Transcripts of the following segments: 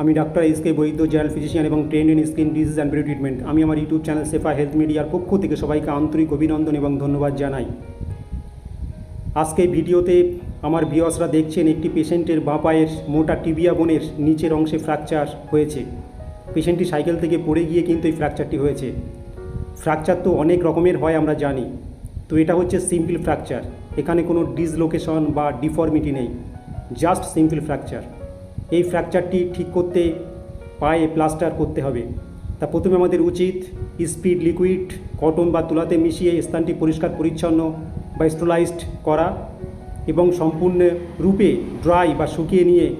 আমি doctor S K Baidya general physician এবং train in skin disease and beauty treatment আমি আমার YouTube channel সেফা health মিডিয়ার পক্ষ থেকে সবাইকে আন্তরিক অভিনন্দন এবং ধন্যবাদ জানাই। আজকে ভিডিওতে আমার ভিওসরা দেখছেন একটি পেশেন্টের বাঁ পায়ের মোটা টিবিয়া বোনের নিচের অংশে ফ্র্যাকচার হয়েছে। পেশেন্টটি সাইকেল থেকে পড়ে গিয়ে কিন্তু এই ফ্র্যাকচারটি হয়েছে। ফ্র্যাকচার তো অনেক রকমের হয় আমরা জানি। তো এটা হচ্ছে সিম্পল ফ্র্যাকচার এখানে কোনো ডিসলোকেশন বা ডিফর্মিটি নেই। জাস্ট সিম্পল ফ্র্যাকচার এই ফ্র্যাকচারটি ঠিক করতে পায়ে প্লাস্টার করতে হবে। তা প্রথমে আমাদের উচিত স্পিড লিকুইড কটন বা তুলাতে মিশিয়ে স্থানটি পরিষ্কার, পরিচ্ছন্ন বা স্টোলাইজড করা এবং সম্পূর্ণ রূপে ড্রাই বা শুকিয়ে নিয়ে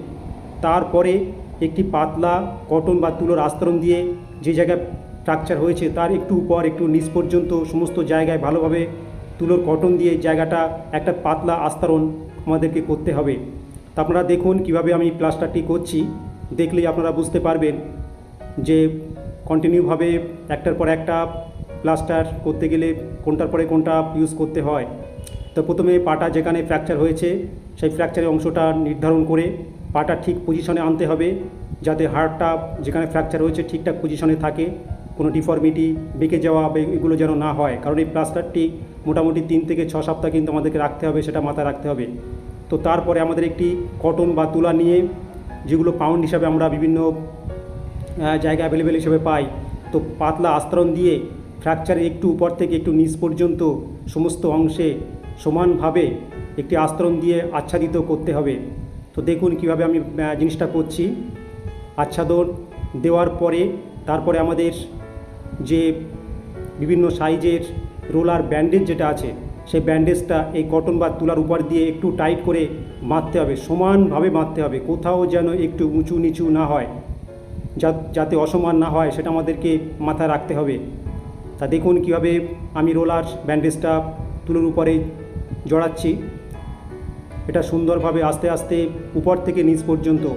তারপরে একটি পাতলা কটন বা তুলোর আস্তরণ দিয়ে যে জায়গায় ফ্র্যাকচার হয়েছে তার একটু উপর, একটু নিচ পর্যন্ত সমস্ত জায়গায় ভালোভাবে তুলোর কটন দিয়ে জায়গাটা একটা পাতলা আস্তরণ আমাদেরকে করতে হবে। তা আপনারা দেখুন কীভাবে আমি প্লাস্টারটি করছি। দেখলেই আপনারা বুঝতে পারবেন যে কন্টিনিউভাবে একটার পর একটা প্লাস্টার করতে গেলে কোনটার পরে কোনটা ইউজ করতে হয়। তো প্রথমে পাটা যেখানে ফ্র্যাকচার হয়েছে, সেই ফ্র্যাকচারের অংশটা নির্ধারণ করে পাটা ঠিক পজিশনে আনতে হবে যাতে হাড়টা যেখানে ফ্র্যাকচার হয়েছে ঠিকঠাক পজিশনে থাকে, কোনো ডিফর্মিটি বেঁকে যাওয়া এগুলো যেন না হয়। কারণ এই প্লাস্টারটি মোটামুটি তিন থেকে ছ সপ্তাহ কিন্তু আমাদেরকে রাখতে হবে, সেটা মাথায় রাখতে হবে। তো তারপরে আমাদের একটি কটন বা তুলা নিয়ে যেগুলো পাউন্ড হিসাবে আমরা বিভিন্ন জায়গা অ্যাভেলেবেল হিসেবে পাই, তো পাতলা আস্তরণ দিয়ে ফ্র্যাকচারের একটু উপর থেকে একটু নিচ পর্যন্ত সমস্ত অংশে সমানভাবে একটি আস্তরণ দিয়ে আচ্ছাদিত করতে হবে। তো দেখুন কীভাবে আমি জিনিসটা করছি। আচ্ছাদন দেওয়ার পরে তারপরে আমাদের যে বিভিন্ন সাইজের রোলার ব্যান্ডেজ যেটা আছে, সেই ব্যান্ডেজটা এই কটন বা তুলার উপর দিয়ে একটু টাইট করে বাঁধতে হবে, সমানভাবে বাঁধতে হবে, কোথাও যেন একটু উঁচু নিচু না হয়, যা- যাতে অসমান না হয়, সেটা আমাদেরকে মাথায় রাখতে হবে। তা দেখুন কীভাবে আমি রোলার ব্যান্ডেজটা তুলোর উপরে জড়াচ্ছি। এটা সুন্দরভাবে আস্তে আস্তে উপর থেকে নিচ পর্যন্ত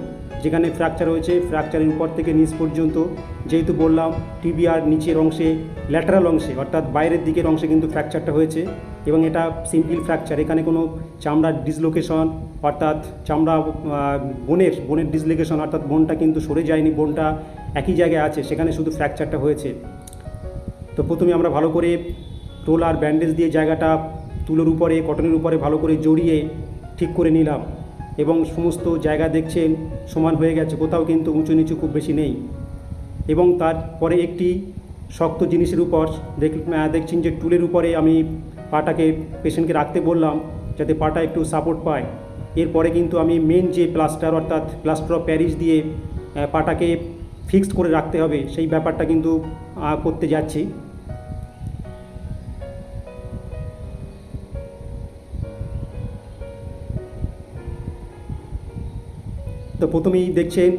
যেখানে ফ্র্যাকচার হয়েছে ফ্র্যাকচারের উপর থেকে নিচ পর্যন্ত, যেহেতু বললাম টিবিআর নিচের অংশে ল্যাটারাল অংশে, অর্থাৎ বাইরের দিকের অংশে কিন্তু ফ্র্যাকচারটা হয়েছে এবং এটা সিম্পল ফ্র্যাকচার এখানে কোনো চামড়ার ডিসলোকেশন অর্থাৎ চামড়া বোনের বোনের ডিসলোকেশন অর্থাৎ বোনটা কিন্তু সরে যায়নি, বোনটা একই জায়গায় আছে, সেখানে শুধু ফ্র্যাকচারটা হয়েছে। তো প্রথমে আমরা ভালো করে টোল আর ব্যান্ডেজ দিয়ে জায়গাটা তুলোর উপরে কটনের উপরে ভালো করে জড়িয়ে ঠিক করে নিলাম। এবং সমস্ত জায়গা দেখছেন, সমান হয়ে গেছে, কোথাও কিন্তু উঁচু নিচু খুব বেশি নেই। এবং তারপরে একটি শক্ত জিনিসের উপর দেখ দেখছেন যে টুলের উপরে আমি পাটাকে পেশেন্টকে রাখতে বললাম, যাতে পাটা একটু সাপোর্ট পায়। এরপরে কিন্তু আমি মেন যে প্লাস্টার অর্থাৎ প্লাস্টার অফ প্যারিস দিয়ে পাটাকে ফিক্সড করে রাখতে হবে, সেই ব্যাপারটা কিন্তু করতে যাচ্ছি। তো প্রথমেই দেখছেন।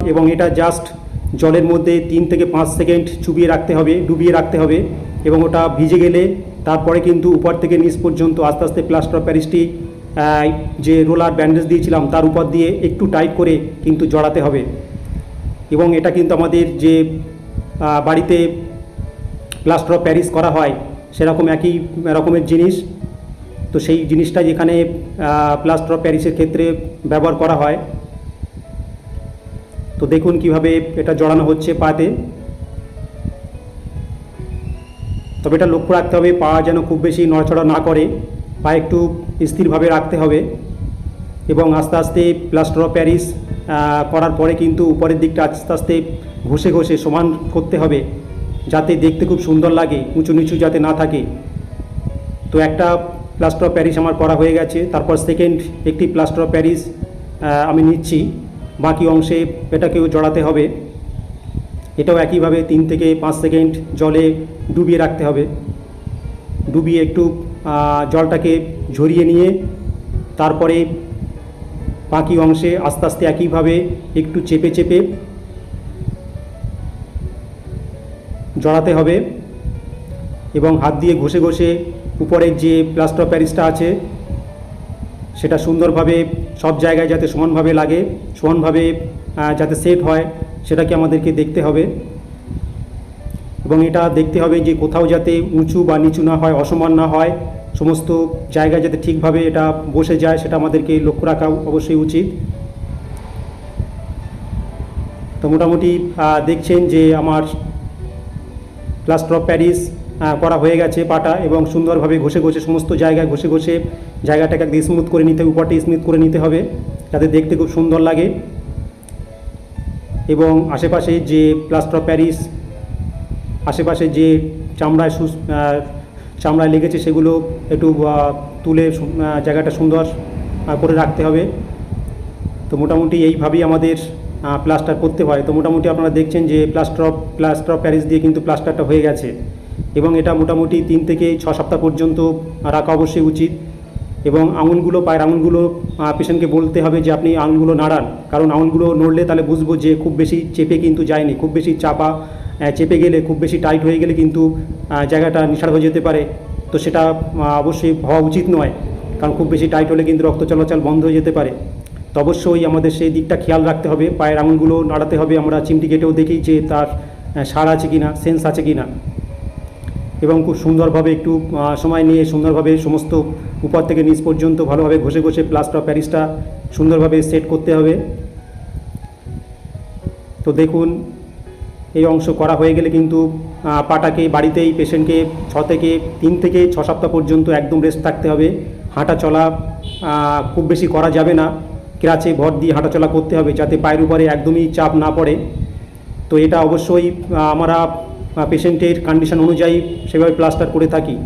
এবং এটা জাস্ট জলের মধ্যে তিন থেকে পাঁচ সেকেন্ড চুবিয়ে রাখতে হবে, ডুবিয়ে রাখতে হবে এবং ওটা ভিজে গেলে তারপরে কিন্তু উপর থেকে নিচ পর্যন্ত আস্তে আস্তে প্লাস্টার অফ প্যারিসটি যে রোলার ব্যান্ডেজ দিয়েছিলাম তার উপর দিয়ে একটু টাইট করে কিন্তু জড়াতে হবে। এবং এটা কিন্তু আমাদের যে বাড়িতে প্লাস্টার অফ প্যারিস করা হয়, সেরকম একই রকমের জিনিস। তো সেই জিনিসটা যেখানে প্লাস্টার অফ প্যারিসের ক্ষেত্রে ব্যবহার করা হয়। তো দেখুন কীভাবে এটা জড়ানো হচ্ছে পাতে। তবে এটা লক্ষ্য রাখতে হবে, পা যেন খুব বেশি নড়াচড়া না করে, পা একটু স্থিরভাবে রাখতে হবে। এবং আস্তে আস্তে প্লাস্টার অফ প্যারিস করার পরে কিন্তু উপরের দিকটা আস্তে আস্তে ঘষে ঘষে সমান করতে হবে, যাতে দেখতে খুব সুন্দর লাগে, উঁচু নিচু যাতে না থাকে। তো একটা প্লাস্টার অফ প্যারিস আমার করা হয়ে গেছে। তারপর সেকেন্ড একটি প্লাস্টার অফ প্যারিস আমি নিচ্ছি। বাকি অংশে এটাকেও জড়াতে হবে। এটাও একইভাবে তিন থেকে পাঁচ সেকেন্ড জলে ডুবিয়ে রাখতে হবে। ডুবিয়ে একটু জলটাকে ঝরিয়ে নিয়ে তারপরে বাকি অংশে আস্তে আস্তে একইভাবে একটু চেপে চেপে জড়াতে হবে এবং হাত দিয়ে ঘষে ঘষে উপরের যে প্লাস্টার প্যারিসটা আছে, সেটা সুন্দরভাবে সব জায়গায় যাতে সমানভাবে লাগে, সমানভাবে যাতে সেট হয়, সেটাকে আমাদেরকে দেখতে হবে। এবং এটা দেখতে হবে যে কোথাও যাতে উঁচু বা নিচু না হয়, অসমান না হয়, সমস্ত জায়গায় যাতে ঠিকভাবে এটা বসে যায়, সেটা আমাদেরকে লক্ষ্য রাখা অবশ্যই উচিত। তো মোটামুটি দেখছেন যে আমার প্লাস্টার অফ প্যারিস করা হয়ে গেছে পাটা এবং সুন্দরভাবে ঘষে ঘষে সমস্ত জায়গায় ঘষে ঘষে জায়গাটাকে একদম স্মুথ করে নিতে, উপরটা স্মুথ করে নিতে হবে। যাতে দেখতে খুব সুন্দর লাগে। এবং আশেপাশে যে প্লাস্টার অফ প্যারিস আশেপাশে যে চামড়ায় সু চামড়ায় লেগেছে সেগুলো একটু তুলে জায়গাটা সুন্দর করে রাখতে হবে। তো মোটামুটি এইভাবেই আমাদের প্লাস্টার করতে হয়। তো মোটামুটি আপনারা দেখছেন যে plaster of plaster of Paris দিয়ে কিন্তু প্লাস্টারটা হয়ে গেছে। এবং এটা মোটামুটি তিন থেকে ছ সপ্তাহ পর্যন্ত রাখা অবশ্যই উচিত। এবং আঙুলগুলো, পায়ের আঙুলগুলো পেশেন্টকে বলতে হবে যে আপনি আঙুলগুলো নাড়ান। কারণ আঙুলগুলো নড়লে তাহলে বুঝব যে খুব বেশি চেপে কিন্তু যায়নি, খুব বেশি চাপা চেপে গেলে খুব বেশি টাইট হয়ে গেলে কিন্তু জায়গাটা নিষাড় হয়ে যেতে পারে। তো সেটা অবশ্যই হওয়া উচিত নয়। কারণ খুব বেশি টাইট হলে কিন্তু রক্ত চলাচল বন্ধ হয়ে যেতে পারে। তো অবশ্যই আমাদের সেই দিকটা খেয়াল রাখতে হবে। পায়ের আঙুলগুলো নাড়াতে হবে। আমরা চিমটি কেটেও দেখি যে তার সার আছে কি না সেন্স আছে কি না এবং খুব সুন্দরভাবে একটু সময় নিয়ে সুন্দরভাবে সমস্ত উপর থেকে নিচ পর্যন্ত ভালোভাবে ঘষে ঘষে প্লাস্টার প্যারিসটা সুন্দরভাবে সেট করতে হবে। তো দেখুন, এই অংশ করা হয়ে গেলে কিন্তু পাটাকে বাড়িতেই পেশেন্টকে ছ থেকে তিন থেকে ছ সপ্তাহ পর্যন্ত একদম রেস্ট থাকতে হবে। হাঁটা চলা খুব বেশি করা যাবে না। ক্রাচে ভর দিয়ে হাঁটা চলা করতে হবে যাতে পায়ের উপরে একদমই চাপ না পড়ে। তো এটা অবশ্যই আমরা পেশেন্টের কন্ডিশন অনুযায়ী সেভাবে প্লাস্টার করে থাকি।